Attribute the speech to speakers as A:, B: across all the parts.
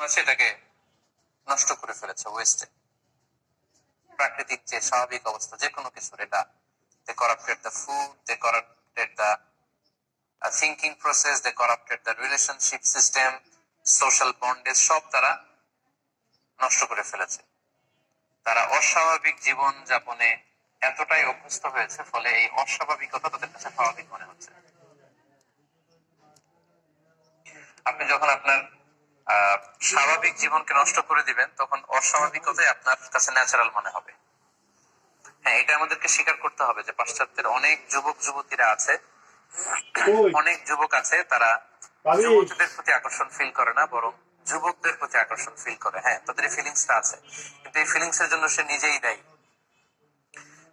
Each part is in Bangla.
A: এটাকে নষ্ট করে ফেলেছে ওয়েস্টে প্রাকৃতিক যে স্বাভাবিক অবস্থা, যে কোনো কিছুর, এটা they corrupted the food they corrupted the thinking process they corrupted the relationship system social bondage সব তারা নষ্ট করে ফেলেছে। তারা অস্বাভাবিক জীবন যাপনে এতটাই অভ্যস্ত হয়েছে, ফলে এই অস্বাভাবিকতা তাদের কাছে স্বাভাবিক মনে হচ্ছে। আপনি যখন আপনার স্বাভাবিক জীবনকে নষ্ট করে দিবেন তখন অস্বাভাবিকতাই আপনার কাছে ন্যাচারাল মনে হবে। হ্যাঁ এটা আমাদেরকে স্বীকার করতে হবে যে পাশ্চাত্যের অনেক যুবক যুবতীরা আছে অনেক যুবক আছে তারা যুবতীদের প্রতি আকর্ষণ ফিল করে না বরং যুবকদের প্রতি আকর্ষণ ফিল করে। হ্যাঁ তাদের এই ফিলিংসটা আছে। কিন্তু এই ফিলিংস এর জন্য সে নিজেই দেয়।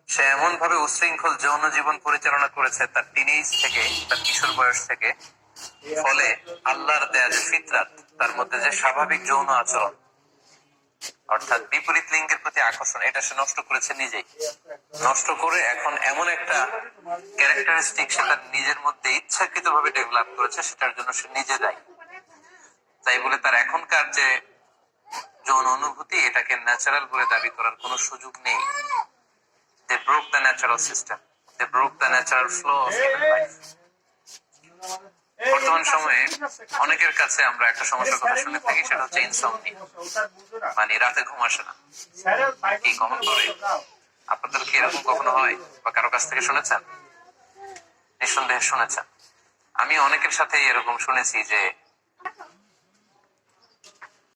A: সে এমন ভাবে উশৃঙ্খল যৌন জীবন পরিচালনা করেছে তার টিনেজ থেকে তার কিশোর বয়স থেকে ফলে আল্লাহর দেয়া যে ফিতরাত, তার মধ্যে যে স্বাভাবিক যৌন আচরণ, অর্থাৎ বিপরীত লিঙ্গের প্রতি আকর্ষণ, এটা সে নষ্ট করেছে নিজেই। নষ্ট করে এখন এমন একটা ক্যারেক্টারিস্টিক সে তার নিজের মধ্যে ইচ্ছাকৃত ভাবে ডেভেলপ করেছে, সেটার জন্য সে নিজে দায়ী। তাই বলে তার এখনকার যে যৌন অনুভূতি, এটাকে ন্যাচারাল বলে দাবি করার কোনো সুযোগ নেই। They broke the natural system they broke the natural flow of human life বর্তমান সময়ে অনেকের কাছে আমরা একটা সমস্যার কথা শুনে থাকি, সেটা হচ্ছে ইনসমনি মানে রাতে ঘুম আসে না। কি কমন করে? আপনাদের কি এরকম কখনো হয়? বা কারও কাছ থেকে শুনেছেন? নিঃসন্দেহে শুনেছেন। আমি অনেকের সাথে এরকম শুনেছি যে